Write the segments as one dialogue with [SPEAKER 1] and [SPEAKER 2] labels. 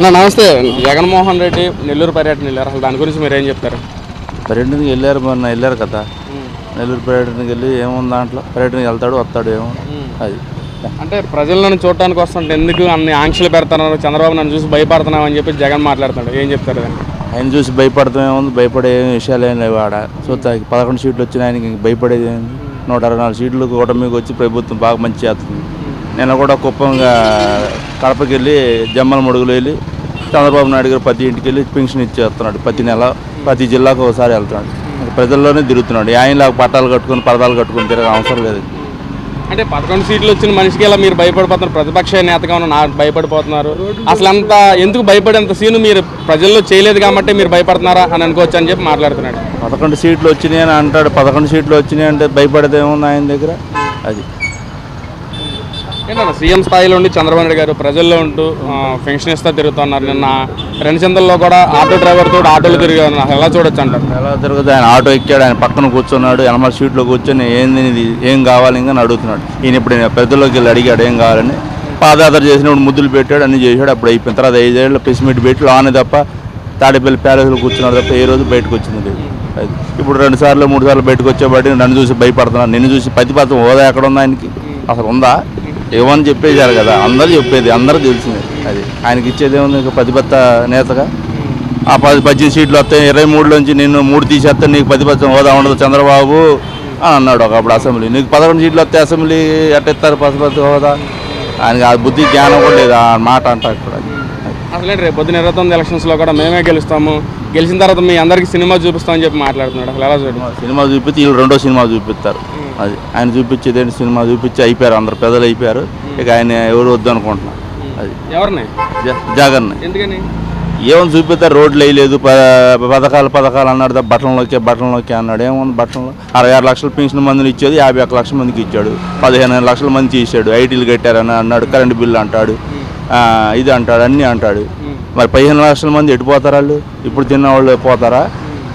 [SPEAKER 1] అన్న నమస్తే. జగన్మోహన్ రెడ్డి నెల్లూరు పర్యటన వెళ్ళారు. అసలు దాని గురించి మీరు ఏం చెప్తారు?
[SPEAKER 2] పర్యటనకి వెళ్ళారు మొన్న వెళ్ళారు కదా. నెల్లూరు పర్యటనకి వెళ్ళి ఏముంది దాంట్లో? పర్యటనకి వెళ్తాడు వస్తాడు ఏమో అది.
[SPEAKER 1] అంటే ప్రజలను చూడటానికి వస్తుంటే ఎందుకు అన్ని ఆంక్షలు పెడుతున్నారు? చంద్రబాబు నన్ను చూసి భయపడుతున్నాం అని చెప్పి జగన్ మాట్లాడుతున్నాడు. ఏం చెప్తారు
[SPEAKER 2] ఆయన చూసి భయపడతాం ఏముంది? భయపడే విషయాలు ఏం లేవు ఆడ. చూస్తా పదకొండు సీట్లు వచ్చిన ఆయనకి ఇంక భయపడేది నూట అరవై నాలుగు సీట్లు కూటమికి వచ్చి ప్రభుత్వం బాగా మంచి చేస్తుంది. నేను కూడా కుప్పంగా కడపకి వెళ్ళి జమ్మల మడుగులు వెళ్ళి చంద్రబాబు నాయుడు గారు ప్రతి ఇంటికి వెళ్ళి పెన్షన్ ఇచ్చేస్తున్నాడు ప్రతి నెల. ప్రతి జిల్లాకు ఒకసారి వెళ్తున్నాడు. ప్రజల్లోనే తిరుగుతున్నాడు. ఆయనలాగా పట్టాలు కట్టుకొని పరదాలు కట్టుకొని తిరగ అవసరం లేదు.
[SPEAKER 1] అంటే పదకొండు సీట్లు వచ్చిన మనిషికి ఇలా మీరు భయపడిపోతున్నారు? ప్రతిపక్ష నేతగా ఉన్న నాకు భయపడిపోతున్నారు. అసలు అంత ఎందుకు భయపడేంత సీను మీరు ప్రజల్లో చేయలేదు కాబట్టి మీరు భయపడుతున్నారా అని అనుకోవచ్చు అని చెప్పి మాట్లాడుతున్నాడు.
[SPEAKER 2] పదకొండు సీట్లు వచ్చినాయి అని అంటాడు. పదకొండు సీట్లు వచ్చినాయి అంటే భయపడేది ఏముంది ఆయన దగ్గర? అది.
[SPEAKER 1] ఏంటన్నా సీఎం స్థాయిలో ఉండి చంద్రబాబు నాయుడు గారు ప్రజల్లో ఉంటూ ఫంక్షన్ పెన్షన్ ఇస్తా తిరుగుతున్నారు. నిన్న రెండుచందల్లో కూడా ఆటో డ్రైవర్ తోటి ఆటోలు తిరిగి ఎలా చూడొచ్చు అంటారు?
[SPEAKER 2] ఎలా తిరుగుతుంది ఆయన ఆటో ఎక్కాడు ఆయన పక్కన కూర్చున్నాడు ఎనమల సీట్లో కూర్చొని ఏంది ఏం కావాలి ఇంకా అని అడుగుతున్నాడు. ఈయన ఇప్పుడు పెద్దలోకి వెళ్ళి అడిగాడు ఏం కావాలని. పాదయాత్ర చేసినప్పుడు ముద్దులు పెట్టాడు అన్ని చేశాడు. అప్పుడు అయిపోయిన తర్వాత ఐదేళ్ళు ప్రెస్ మీట్ పెట్టి లోనే తప్ప తాడేపల్లి ప్యాలెస్లో కూర్చున్నాడు తప్ప ఏ రోజు బయటకు వచ్చింది లేదు. ఇప్పుడు రెండు సార్లు మూడు సార్లు బయటకు వచ్చేబట్టి నన్ను చూసి భయపడుతున్నాను నిన్ను చూసి ప్రతిపత్తం హోదా ఎక్కడ ఉంది ఆయనకి? అసలు ఉందా? ఏమని చెప్పేశారు కదా అందరూ చెప్పేది అందరూ తెలిసింది అది. ఆయనకి ఇచ్చేది ఏముంది? ఇంకా ప్రతిపత్త నేతగా? ఆ పది పద్దెనిమిది సీట్లు వస్తాయి ఇరవై మూడులోంచి నిన్ను మూడు తీసేస్తే నీకు పది పద్దెనిమిది హోదా ఉండదు చంద్రబాబు అని అన్నాడు ఒకప్పుడు అసెంబ్లీ. నీకు పదకొండు సీట్లు వస్తే అసెంబ్లీ ఎట్టిస్తారు పది హోదా? ఆయనకి ఆ బుద్ధి జ్ఞానం కూడా లేదు ఆ మాట అంటారు అది.
[SPEAKER 1] అసలే రేపు పొద్దున ఇరవై తొమ్మిది ఎలక్షన్స్లో కూడా మేమే గెలుస్తాము. గెలిచిన తర్వాత మీ అందరికీ సినిమా చూపిస్తామని చెప్పి మాట్లాడుతున్నాడు. అసలు ఎలా చూడండి
[SPEAKER 2] సినిమా చూపిస్తే వీళ్ళు రెండో సినిమా చూపిస్తారు. అది ఆయన చూపించేది ఏంటి? సినిమా చూపించి అయిపోయారు అందరు పెద్దలు అయిపోయారు. ఇక ఆయన ఎవరు వద్దు అనుకుంటున్నారు అది.
[SPEAKER 1] ఎవరిని?
[SPEAKER 2] జ- జగన్ని.
[SPEAKER 1] ఎందుకని?
[SPEAKER 2] ఏమని చూపిస్తారు రోడ్లు వేయలేదు ప- పథకాలు పథకాలు అన్నాడు దా బట్టలలోకి బట్టలలోకి అన్నాడు. ఏముంది బట్టలు? అరవై ఆరు లక్షల పెన్షన్ మందిని ఇచ్చేది యాభై ఒక్క లక్షల మందికి ఇచ్చాడు. పదిహేను లక్షల మంది తీసాడు ఐటీలు కట్టారని అన్నాడు కరెంటు బిల్లు అంటాడు ఇది అంటాడు అన్నీ అంటాడు. మరి పదిహేను లక్షల మంది ఎటు పోతారు వాళ్ళు? ఇప్పుడు తిన్న వాళ్ళు పోతారా?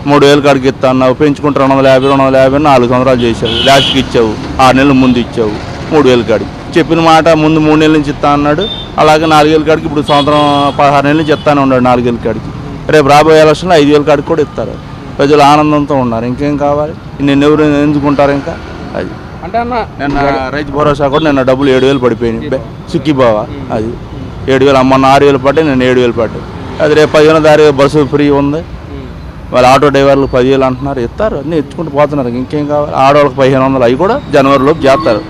[SPEAKER 2] మూడు వేలు కాడికి ఇస్తా అన్నావు పెంచుకుంటే రెండు వందల యాభై రెండు వందల యాభై నాలుగు సంవత్సరాలు చేసావు లాస్ట్కి ఇచ్చావు ఆరు నెలల ముందు ఇచ్చావు మూడు వేలు కాడికి. చెప్పిన మాట ముందు మూడు నెలల నుంచి ఇస్తా అన్నాడు అలాగే నాలుగేళ్ళ కాడికి ఇప్పుడు సంవత్సరం పదహారు నెలల నుంచి ఇస్తానే ఉన్నాడు నాలుగేళ్ళ కాడికి. రేపు రాబోయే ఎలక్షన్లో ఐదు వేల కాడికి కూడా ఇస్తారు. ప్రజలు ఆనందంతో ఉన్నారు. ఇంకేం కావాలి? నిన్ను ఎవరు ఎంచుకుంటారు ఇంకా? అది.
[SPEAKER 1] అంటే అన్న
[SPEAKER 2] నిన్న రైతు భరోసా కూడా నిన్న డబ్బులు ఏడు వేలు పడిపోయినాయి. బె- సుఖీబావా అది. ఏడు వేలు మొన్న ఆరు వేలు పడ్డాయి నేను ఏడు వేలు పడ్డాయి. అది రేపు పదిహేను దారి బస్సు ఫ్రీ ఉంది. వాళ్ళు ఆటో డ్రైవర్లు పదివేలు అంటున్నారు ఇస్తారు అన్నీ ఎత్తుకుంటూ పోతున్నారు. ఇంకేం కావాలి? ఆడవాళ్ళకి పదిహేను వందలు అవి కూడా జనవరిలోపు చేస్తారు.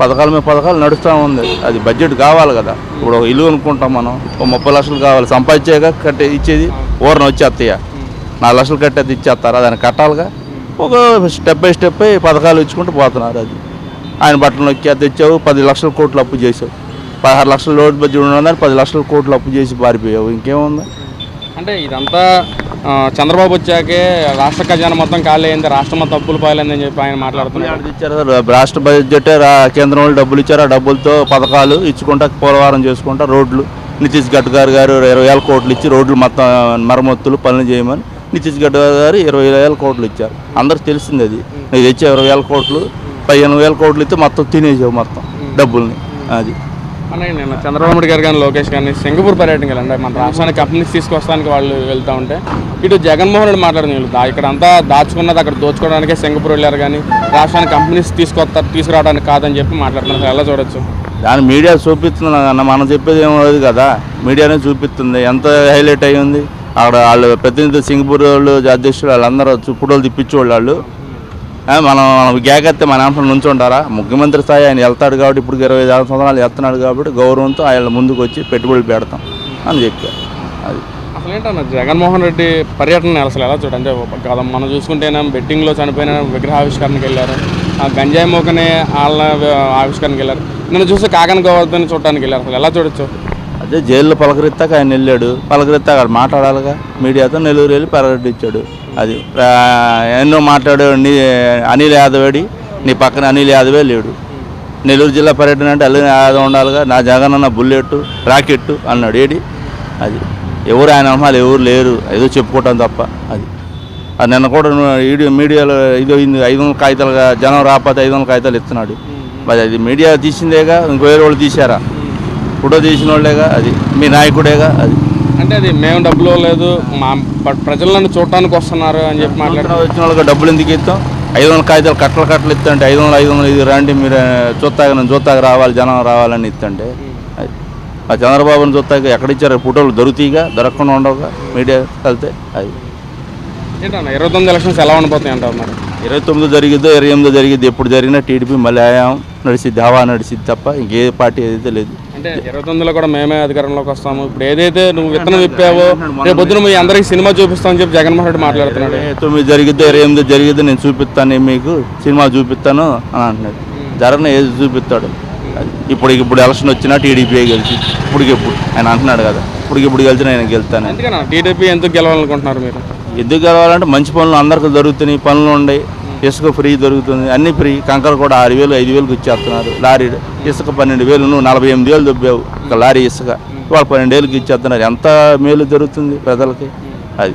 [SPEAKER 2] పథకాల మీద పథకాలు నడుస్తూ ఉంది. అది బడ్జెట్ కావాలి కదా. ఇప్పుడు ఒక ఇల్లు అనుకుంటాం మనం ఒక ముప్పై లక్షలు కావాలి. సంపాదించాక కట్టే ఇచ్చేది ఊరన వచ్చేస్తాయా. నాలుగు లక్షలు కట్టేది ఇచ్చేస్తారా. దాన్ని కట్టాలిగా. ఒక స్టెప్ బై స్టెప్ పథకాలు ఇచ్చుకుంటూ పోతున్నారు అది. ఆయన బట్టలు నొక్కి అది తెచ్చావు పది లక్షల కోట్లు అప్పు చేసావు. పదహారు లక్షల లోటు బడ్జెట్ ఉన్నదని పది లక్షల కోట్లు అప్పు చేసి పారిపోయావు. ఇంకేముంది?
[SPEAKER 1] అంటే ఇదంతా చంద్రబాబు వచ్చాకే రాష్ట్ర ఖజానా మొత్తం ఖాళీ అయింది రాష్ట్రం మొత్తం అప్పులు పాలైందని చెప్పి ఆయన మాట్లాడుతున్నాడు
[SPEAKER 2] ఏడాది ఇచ్చారు రా- రాష్ట్ర బడ్జెట్ కేంద్రం వాళ్ళు డబ్బులు ఇచ్చారు ఆ డబ్బులతో పథకాలు ఇచ్చుకుంటా పోలవరం చేసుకుంటా రోడ్లు నితీష్ గడ్కర్ గారు ఇరవై వేల కోట్లు ఇచ్చి రోడ్లు మొత్తం మరమ్మతులు పనులు చేయమని నితీష్ గడ్కర్ గారు ఇరవై వేల కోట్లు ఇచ్చారు. అందరికి తెలిసింది అది. తెచ్చే ఇరవై వేల కోట్లు పదిహేను వేల కోట్లు ఇస్తే మొత్తం తినేసావు మొత్తం డబ్బుల్ని. అది.
[SPEAKER 1] నేను చంద్రబాబు గారు కానీ లోకేష్ కానీ సింగపూర్ పర్యటనకి వెళ్ళండి. మన రాష్ట్రానికి కంపెనీస్ తీసుకొస్తానికి వాళ్ళు వెళ్తూ ఉంటే ఇటు జగన్మోహన్ రెడ్డి మాట్లాడిన వీళ్ళు ఇక్కడ అంతా దాచుకున్నది అక్కడ దోచుకోవడానికే సింగపూర్ వెళ్ళారు కానీ రాష్ట్రానికి కంపెనీస్ తీసుకొస్తారు తీసుకురావడానికి కాదని చెప్పి మాట్లాడుతున్నారు. ఎలా చూడొచ్చు?
[SPEAKER 2] దాని మీడియా చూపిస్తుంది అన్న మనం చెప్పేది ఏమో లేదు కదా. మీడియానే చూపిస్తుంది. ఎంత హైలైట్ అయ్యింది అక్కడ వాళ్ళు ప్రతినిధి సింగపూర్ వాళ్ళు అధ్యక్షులు వాళ్ళందరూ ఫోటోలు తిప్పించేవాళ్ళు వాళ్ళు. మనం మనం మన నుంచి నుంచుంటారా ముఖ్యమంత్రి స్థాయి ఆయన వెళ్తాడు కాబట్టి ఇప్పుడు ఇరవై ఐదు సంవత్సరాలు వెళ్తున్నాడు కాబట్టి గౌరవంతో ఆయన ముందుకు వచ్చి పెట్టుబడులు పెడతాం అని చెప్పారు. అది.
[SPEAKER 1] అసలు ఏంటన్న జగన్మోహన్ రెడ్డి పర్యటన అసలు ఎలా చూడండి కదా మనం చూసుకుంటేనే బెట్టింగ్లో చనిపోయిన విగ్రహావిష్కరణకి వెళ్ళారు. ఆ గంజాయి మోకనే వాళ్ళ ఆవిష్కరణకి వెళ్ళారు. నిన్ను చూసి కాకన గోవర్ధన్ చూడటానికి వెళ్ళారు. అసలు ఎలా చూడొచ్చు?
[SPEAKER 2] అదే జైల్లో పలకరిస్తాక ఆయన వెళ్ళాడు. పలకరిస్తే అక్కడ మాట్లాడాలిగా. మీడియాతో నెల్లూరు వెళ్ళి పలకరించాడు. అది ఎన్నో మాట్లాడు నీ అనిల్ యాదవేడి నీ పక్కన అనిల్ యాదవే లేడు. నెల్లూరు జిల్లా పర్యటన అంటే అల్లు యాదవ్ ఉండాలిగా. నా జగన్ అన్న బుల్లెట్ రాకెట్ అన్నాడు. ఏడి? అది ఎవరు ఆయన అమ్మాలి ఎవరు లేరు. ఏదో చెప్పుకోవటం తప్ప. అది అది నిన్న కూడా వీడియో మీడియాలో ఇది ఐదు వందల కాగితాలుగా జనం రాకపోతే ఐదు వందల కాగితాలు ఇస్తున్నాడు. మరి అది మీడియా తీసిందేగా? ఇంకో వేరే వాళ్ళు తీశారా? ఫోటో తీసిన వాళ్ళేగా అది మీ నాయకుడేగా అది.
[SPEAKER 1] అంటే అది మేము డబ్బులు లేదు మా ప- ప్రజలు నన్ను చూడటానికి వస్తున్నారు అని చెప్పి మాట్లాడుతున్నారు
[SPEAKER 2] వచ్చిన వాళ్ళకి డబ్బులు ఎందుకు ఇస్తాం? ఐదు వందల కాగితాలు కట్టలు కట్టలు ఇస్తుంటే ఐదు వందలు ఐదు వందలు ఇది రండి మీరు చూస్తాక నేను చూస్తాక రావాలి జనం రావాలని ఇస్తుంటే అది. ఆ చంద్రబాబుని చూస్తాక ఎక్కడ ఇచ్చారు? ఫోటోలు దొరుకుతాయిగా దొరకకుండా ఉండవుగా మీడియా వెళ్తే అది.
[SPEAKER 1] ఏంటన్నా ఇరవై తొమ్మిది ఎలక్షన్స్ ఎలా ఉండిపోతాయి అంటారు మరి?
[SPEAKER 2] ఇరవై తొమ్మిదో జరిగిద్దో ఇరవై ఎనిమిదో జరిగిద్ది ఎప్పుడు జరిగినా టీడీపీ మళ్ళీ ఆయాం నడిచిద్ది హవా నడిచిద్ది తప్ప ఇంకే పార్టీ ఏదైతే లేదు.
[SPEAKER 1] అంటే ఇరవై తొమ్మిదిలో కూడా మేమే అధికారంలోకి వస్తాము. ఇప్పుడు ఏదైతే నువ్వు విత్తనం విప్పావో రేపు పొద్దున మీ అందరికి సినిమా చూపిస్తామని చెప్పి జగన్మోహన్ రెడ్డి మాట్లాడుతున్నాడు.
[SPEAKER 2] తొమ్మిది జరిగిద్దో ఇరవై ఎనిమిది జరిగిద్దో నేను చూపిస్తాను మీకు సినిమా చూపిస్తాను అని అంటున్నాడు. జగన్ ఏది చూపిస్తాడు. ఇప్పుడు ఇప్పుడు ఎలక్షన్ వచ్చినా టీడీపీ గెలిచి ఇప్పటికి ఇప్పుడు ఆయన అంటున్నాడు కదా ఇప్పటికి ఇప్పుడు గెలిచిన ఆయన గెలుస్తాను
[SPEAKER 1] అందుకనా టీడీపీ ఎందుకు గెలవాలనుకుంటున్నారు మీరు?
[SPEAKER 2] ఎందుకు గెలవాలంటే మంచి పనులు అందరికీ దొరుకుతున్నాయి పనులు ఉన్నాయి. ఇసుక ఫ్రీ దొరుకుతుంది. అన్ని ఫ్రీ. కంకర కూడా ఆరు వేలు ఐదు వేలకు ఇచ్చేస్తున్నారు. లారీ ఇసుక పన్నెండు వేలు. నువ్వు నలభై ఎనిమిది వేలు దొబ్బావు. ఒక లారీ ఇసుక. వాళ్ళు పన్నెండు వేలకు ఇచ్చేస్తున్నారు. ఎంత మేలు జరుగుతుంది ప్రజలకి? అది.